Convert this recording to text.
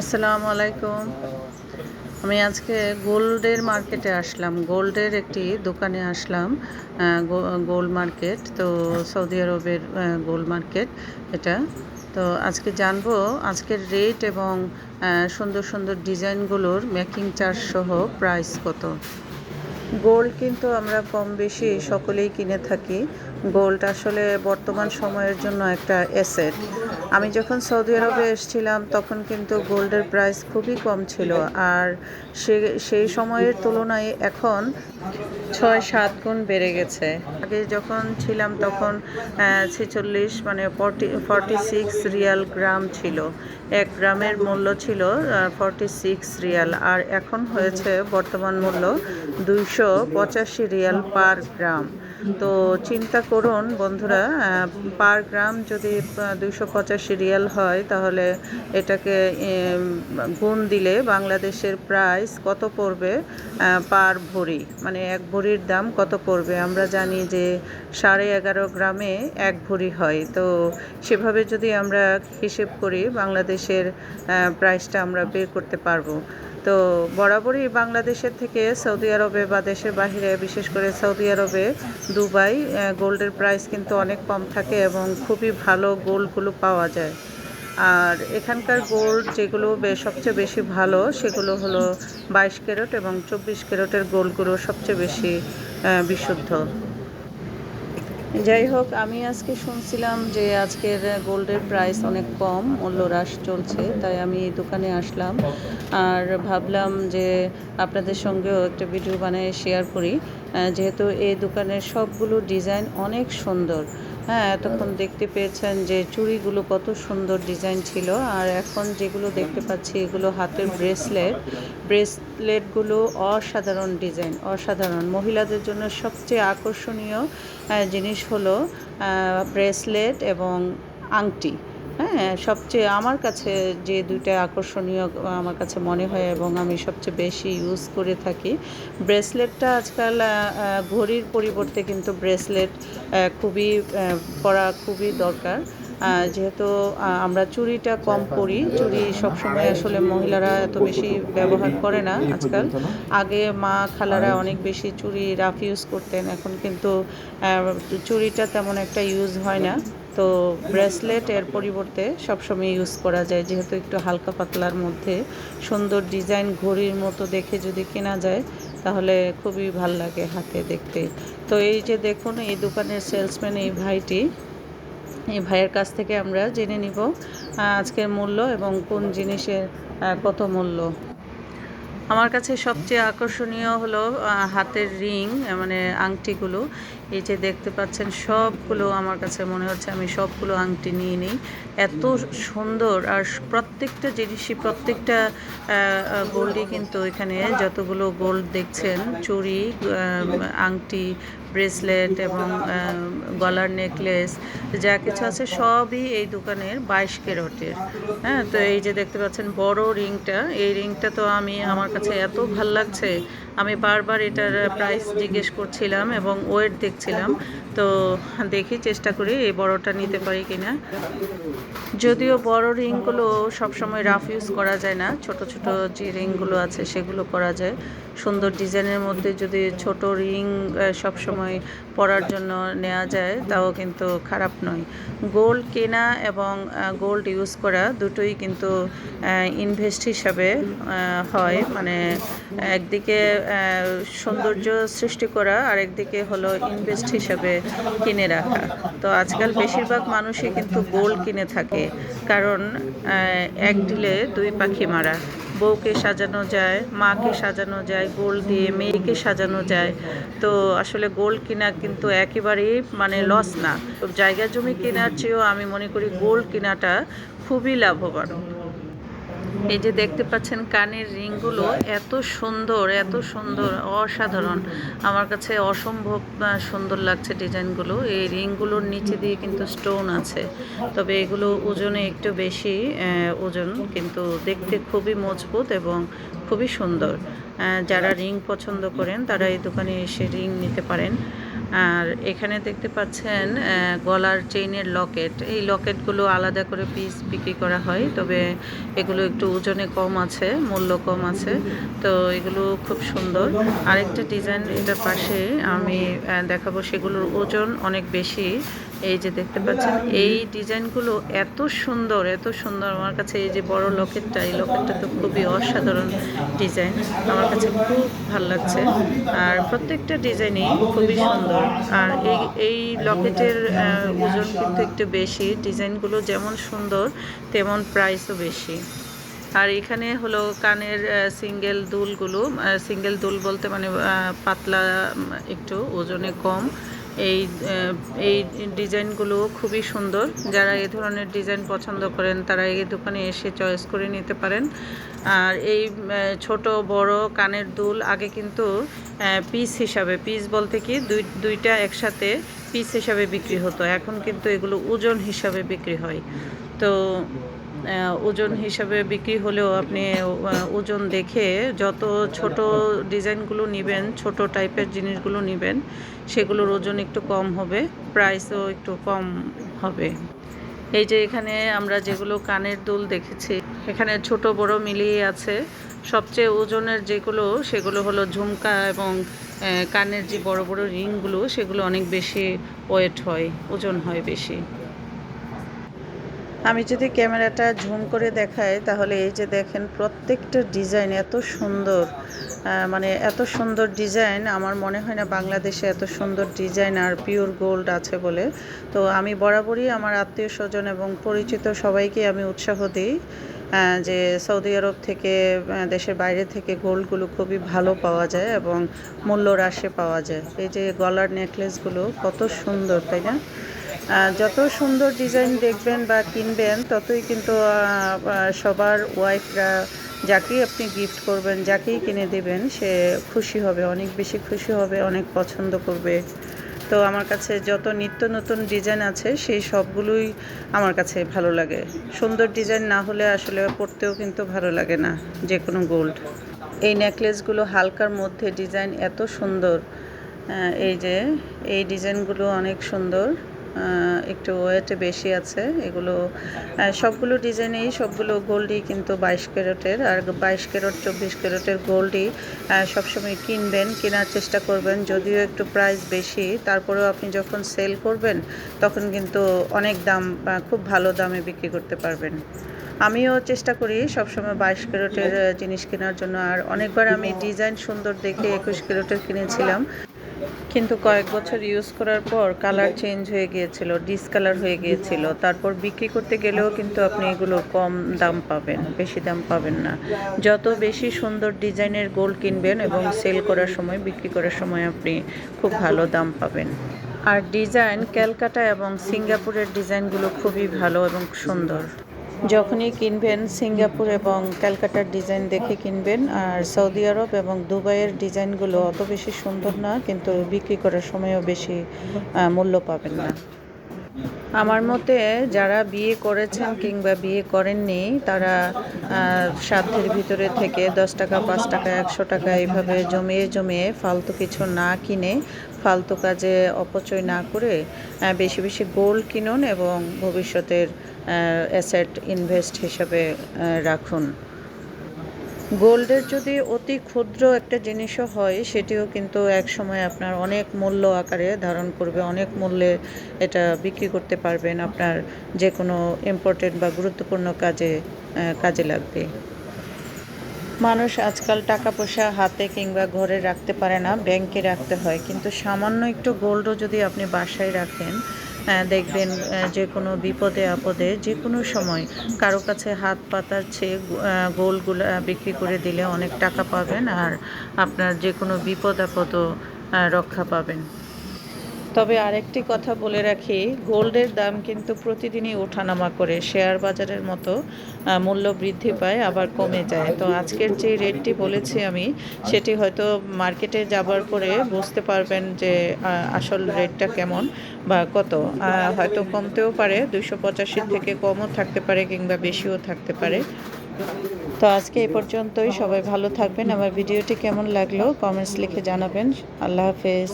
আসসালামু আলাইকুম। আমি আজকে গোল্ডের মার্কেটে আসলাম। গোল্ডের একটি দোকানে আসলাম গোল্ড মার্কেট। তো সৌদি আরবের গোল্ড মার্কেট এটা। তো আজকে জানব, আজকের রেট এবং সুন্দর সুন্দর ডিজাইনগুলোর মেকিং চার্জ সহ প্রাইস কত। গোল্ড কিন্তু আমরা কম বেশি সকলেই কিনে থাকি। গোল্ড আসলে বর্তমান সময়ের জন্য একটা অ্যাসেট আমি যখন সৌদি আরবে এসেছিলাম, তখন কিন্তু গোল্ডের প্রাইস খুবই কম ছিল। আর সে, সেই সময়ের তুলনায় এখন ছয়, সাত গুণ বেড়ে গেছে। আগে যখন ছিলাম তখন ছেচল্লিশ মানে forty forty six riyal gram ছিল। এক গ্রামের মূল্য ছিল ফর্টি সিক্স রিয়াল। আর এখন হয়েছে বর্তমান মূল্য দুইশো পঁচাশি রিয়াল পার গ্রাম। তো চিন্তা করুন বন্ধুরা পার গ্রাম যদি দুশো পঁচাশি রিয়াল হয়, তাহলে এটাকে গুণ দিলে বাংলাদেশের প্রাইস কত পড়বে পার ভরি? মানে এক ভরির দাম কত পড়বে? আমরা জানি যে সাড়ে এগারো গ্রামে এক ভরি হয়। তো সেভাবে যদি আমরা হিসেব করি, বাংলাদেশের প্রাইসটা আমরা বের করতে পারব। তো বরাবরই বাংলাদেশের থেকে সৌদি আরবে বা দেশের বাইরে বিশেষ করে সৌদি আরবে, দুবাই গোল্ডের প্রাইস কিন্তু অনেক কম থাকে এবং খুবই ভালো গোল্ডগুলো পাওয়া যায়। আর এখানকার গোল্ড যেগুলো সবচেয়ে বেশি ভালো, সেগুলো হলো বাইশ ক্যারেট এবং চব্বিশ ক্যারেটের গোল্ডগুলো সবচেয়ে বেশি বিশুদ্ধ। যাই হোক, আমি আজকে শুনছিলাম যে আজকের গোল্ডের প্রাইস অনেক কম, মূল্য হ্রাস চলছে, তাই আমি এই দোকানে আসলাম। আর ভাবলাম যে আপনাদের সঙ্গেও একটা ভিডিও বানিয়ে শেয়ার করি। যেহেতু এই দোকানের সবগুলো ডিজাইন অনেক সুন্দর। হ্যাঁ এতক্ষণ দেখতে পেয়েছেন যে চুড়িগুলো কত সুন্দর ডিজাইন ছিল। আর এখন যেগুলো দেখতে পাচ্ছি, এগুলো হাতের ব্রেসলেট। ব্রেসলেটগুলো অসাধারণ ডিজাইন, অসাধারণ। মহিলাদের জন্য সবচেয়ে আকর্ষণীয় জিনিস হলো ব্রেসলেট এবং আংটি। হ্যাঁ সবচেয়ে আমার কাছে যে দুইটা আকর্ষণীয় আমার কাছে মনে হয় এবং আমি সবচেয়ে বেশি ইউজ করে থাকি, ব্রেসলেটটা আজকাল ঘড়ির পরিবর্তে কিন্তু ব্রেসলেট খুবই পরা খুবই দরকার। যেহেতু আমরা চুড়িটা কম করি চুড়ি সবসময় আসলে মহিলারা এত বেশি ব্যবহার করে না আজকাল। আগে মা খালারা অনেক বেশি চুড়ি রাফ ইউজ করতেন, এখন কিন্তু চুড়িটা তেমন একটা ইউজ হয় না। তো ব্রেসলেট এর পরিবর্তে সবসময় ইউজ করা যায়। যেহেতু একটু হালকা পাতলার মধ্যে, সুন্দর ডিজাইন ঘড়ির মতো দেখে যদি কেনা যায়, তাহলে খুবই ভালো লাগে হাতে দেখতে। তো এই যে দেখুন, এই দোকানের সেলসম্যান এই ভাইটি, এই ভাইয়ের কাছ থেকে আমরা জেনে নিব আজকের মূল্য এবং কোন জিনিসের কত মূল্য। আমার কাছে সবচেয়ে আকর্ষণীয় হলো হাতের রিং মানে আংটিগুলো। এই যে দেখতে পাচ্ছেন, সবগুলো আমার কাছে মনে হচ্ছে আমি সবগুলো আংটি নিয়ে নিই। এত সুন্দর আর প্রত্যেকটা জিনিসই, প্রত্যেকটা গোল্ডই কিন্তু এখানে যতগুলো গোল্ড দেখছেন, চুড়ি আংটি ব্রেসলেট এবং গলার নেকলেস, যা কিছু আছে সবই এই দোকানের বাইশ ক্যারেটের। হ্যাঁ তো এই যে দেখতে পাচ্ছেন বড় রিংটা, এই রিংটা তো আমি, আমার কাছে এত ভালো লাগছে। আমি বারবার এটার প্রাইস জিজ্ঞেস করছিলাম এবং ওয়েট দেখছিলাম। তো দেখি, চেষ্টা করি এই বড়টা নিতে পারি কিনা। যদিও বড় রিংগুলো সবসময় রাফ ইউজ করা যায় না, ছোট ছোট যে রিংগুলো আছে সেগুলো করা যায়। সুন্দর ডিজাইনের মধ্যে যদি ছোট রিং সবসময় পরার জন্য নেওয়া যায়, তাও কিন্তু খারাপ নয়। গোল্ড কেনা এবং গোল্ড ইউজ করা দুটোই কিন্তু ইনভেস্ট হিসাবে হয়। মানে একদিকে সৌন্দর্য সৃষ্টি করা আর একদিকে হলো ইনভেস্ট হিসাবে কিনে রাখা। তো আজকাল বেশিরভাগ মানুষই কিন্তু গোল্ড কিনে থাকে। কারণ এক ঢিলে দুই পাখি মারা। বউকে সাজানো যায়, মাকে সাজানো যায়, গোল দিয়ে মেয়েকে সাজানো যায়। তো আসলে গোল কেনা কিন্তু একেবারেই মানে লস না। তো জায়গা জমি কেনার চেয়েও আমি মনে করি গোল কেনাটা খুবই লাভবান। এই যে দেখতে পাচ্ছেন কানের রিংগুলো এত সুন্দর এত সুন্দর, অসাধারণ। আমার কাছে অসম্ভব সুন্দর লাগছে ডিজাইনগুলো। এই রিংগুলোর নিচে দিয়ে কিন্তু স্টোন আছে। তবে এগুলো ওজনে একটু বেশি ওজন, কিন্তু দেখতে খুবই মজবুত এবং খুবই সুন্দর। যারা রিং পছন্দ করেন, তারা এই দোকানে এসে রিং নিতে পারেন। আর এখানে দেখতে পাচ্ছেন গলার চেইনের লকেট। এই লকেটগুলো আলাদা করে পিস বিক্রি করা হয়, তবে এগুলো একটু ওজনে কম আছে, মূল্য কম আছে। তো এগুলো খুব সুন্দর। আরেকটা ডিজাইন এটার পাশে আমি দেখাবো, সেগুলোর ওজন অনেক বেশি। এই যে দেখতে পাচ্ছেন, এই ডিজাইনগুলো এত সুন্দর এত সুন্দর। আমার কাছে এই যে বড় লকেটটা, এই লকেটটা তো খুবই অসাধারণ ডিজাইন। আমার কাছে খুব ভালো লাগছে। আর প্রত্যেকটা ডিজাইনই খুবই সুন্দর। আর এই এই লকেটের ওজন কিন্তু একটু বেশি। ডিজাইনগুলো যেমন সুন্দর, তেমন প্রাইসও বেশি। আর এখানে হলো কানের সিঙ্গেল দুলগুলো সিঙ্গেল দুল বলতে মানে পাতলা একটু ওজনে কম। এই এই ডিজাইনগুলো খুবই সুন্দর। যারা এই ধরনের ডিজাইন পছন্দ করেন, তারা এই দোকানে এসে চয়েস করে নিতে পারেন। আর এই ছোট, বড় কানের দুল আগে কিন্তু পিস হিসাবে, পিস বলতে কি, দুই, দুইটা একসাথে পিস হিসাবে বিক্রি হতো। এখন কিন্তু এগুলো ওজন হিসাবে বিক্রি হয়। তো ওজন হিসাবে বিক্রি হলেও আপনি ওজন দেখে যত ছোট ডিজাইনগুলো নেবেন, ছোট টাইপের জিনিসগুলো নেবেন, সেগুলোর ওজন একটু কম হবে, প্রাইসও একটু কম হবে। এই যে এখানে আমরা যেগুলো কানের দুল দেখেছি, এখানে ছোট বড় মিলিয়ে আছে। সবচেয়ে ওজনের যেগুলো, সেগুলো হলো ঝুমকা এবং কানের যে বড় বড় রিংগুলো, সেগুলো অনেক বেশি ওয়েট হয়, ওজন হয় বেশি। আমি যদি ক্যামেরাটা ঝুম করে দেখাই, তাহলে এই যে দেখেন প্রত্যেকটা ডিজাইন এত সুন্দর। মানে এত সুন্দর ডিজাইন, আমার মনে হয় না বাংলাদেশে এত সুন্দর ডিজাইন আর পিওর গোল্ড আছে বলে। তো আমি বরাবরই আমার আত্মীয় স্বজন এবং পরিচিত সবাইকে আমি উৎসাহ দিই যে সৌদি আরব থেকে দেশের বাইরে থেকে গোল্ডগুলো খুবই ভালো পাওয়া যায় এবং মূল্য হ্রাসে পাওয়া যায়। এই যে গলার নেকলেসগুলো কত সুন্দর, তাই না? যত সুন্দর ডিজাইন দেখবেন বা কিনবেন, ততই কিন্তু সবার ওয়াইফরা যাকেই আপনি গিফট করবেন, যাকেই কিনে দেবেন, সে খুশি হবে, অনেক বেশি খুশি হবে, অনেক পছন্দ করবে। তো আমার কাছে যত নিত্য নতুন ডিজাইন আছে, সেই সবগুলোই আমার কাছে ভালো লাগে। সুন্দর ডিজাইন না হলে আসলে পরতেও কিন্তু ভালো লাগে না যে কোনো গোল্ড এই নেকলেসগুলো হালকার মধ্যে ডিজাইন এত সুন্দর এই যে, এই ডিজাইনগুলো অনেক সুন্দর। একটু ওয়েটে বেশি আছে, এগুলো সবগুলো ডিজাইনেই, সবগুলো গোল্ডই কিন্তু বাইশ ক্যারেটের, আর বাইশ ক্যারেট, চব্বিশ ক্যারেটের গোল্ডই সবসময় কিনবেন, কেনার চেষ্টা করবেন, যদিও একটু প্রাইস বেশি। তারপরেও আপনি যখন সেল করবেন, তখন কিন্তু অনেক দাম খুব ভালো দামে বিক্রি করতে পারবেন। আমিও চেষ্টা করি সবসময় বাইশ ক্যারেটের জিনিস কেনার জন্য, আর অনেকবার আমি ডিজাইন সুন্দর দেখে একুশ ক্যারেটের কিনেছিলাম। কিন্তু কয়েক বছর ইউজ করার পর কালার চেঞ্জ হয়ে গিয়েছিল ডিসকালার হয়ে গিয়েছিল। তারপর বিক্রি করতে গেলেও কিন্তু আপনি এগুলো কম দাম পাবেন, বেশি দাম পাবেন না। যত বেশি সুন্দর ডিজাইনের গোল্ড কিনবেন এবং সেল করার সময়, বিক্রি করার সময় আপনি খুব ভালো দাম পাবেন। আর ডিজাইন ক্যালকাটা এবং সিঙ্গাপুরের ডিজাইনগুলো খুবই ভালো এবং সুন্দর। যখনই কিনবেন সিঙ্গাপুর এবং ক্যালকাটার ডিজাইন দেখে কিনবেন, আর সৌদি আরব এবং দুবাইয়ের ডিজাইনগুলো অত বেশি সুন্দর না, কিন্তু বিক্রি করার সময়ও বেশি মূল্য পাবেন না। আমার মতে যারা বিয়ে করেছেন কিংবা বিয়ে করেননি, তারা সাধ্যের ভিতরে থেকে দশ টাকা, পাঁচ টাকা, একশো টাকা এইভাবে জমিয়ে জমিয়ে ফালতু কিছু না কিনে, ফালতু কাজে অপচয় না করে বেশি বেশি গোল্ড কিনুন এবং ভবিষ্যতের অ্যাসেট ইনভেস্ট হিসাবে রাখুন। গোল্ডের যদি অতি ক্ষুদ্র একটা জিনিসও হয়, সেটিও কিন্তু এক সময় আপনার অনেক মূল্য আকারে ধারণ করবে, অনেক মূল্যে এটা বিক্রি করতে পারবেন আপনার যে কোনো ইম্পর্টেন্ট বা গুরুত্বপূর্ণ কাজে কাজে লাগবে। মানুষ আজকাল টাকা পয়সা হাতে কিংবা ঘরে রাখতে পারে না, ব্যাংকে রাখতে হয়, কিন্তু সামান্য একটু গোল্ডও যদি আপনি বাসায় রাখেন দেখবেন যে কোনো বিপদে আপদে, যে কোনো সময় কারও কাছে হাত পাতার চেয়ে গোলগুলো বিক্রি করে দিলে অনেক টাকা পাবেন আর আপনার যে কোনো বিপদ আপদও রক্ষা পাবেন। তবে আরেকটি কথা বলে রাখি, গোল্ডের দাম কিন্তু প্রতিদিনই ওঠানামা করে। শেয়ার বাজারের মতো মূল্য বৃদ্ধি পায়, আবার কমে যায়। তো আজকের যে রেটটি বলেছি আমি, সেটি হয়তো মার্কেটে যাবার পরে বুঝতে পারবেন যে আসল রেটটা কেমন বা কত। হয়তো কমতেও পারে দুশো পঁচাশি থেকে কমও থাকতে পারে কিংবা বেশিও থাকতে পারে। তো আজকে এই পর্যন্তই। সবাই ভালো থাকবেন। আমার ভিডিওটি কেমন লাগল কমেন্টস লিখে জানাবেন। আল্লাহ হাফেজ।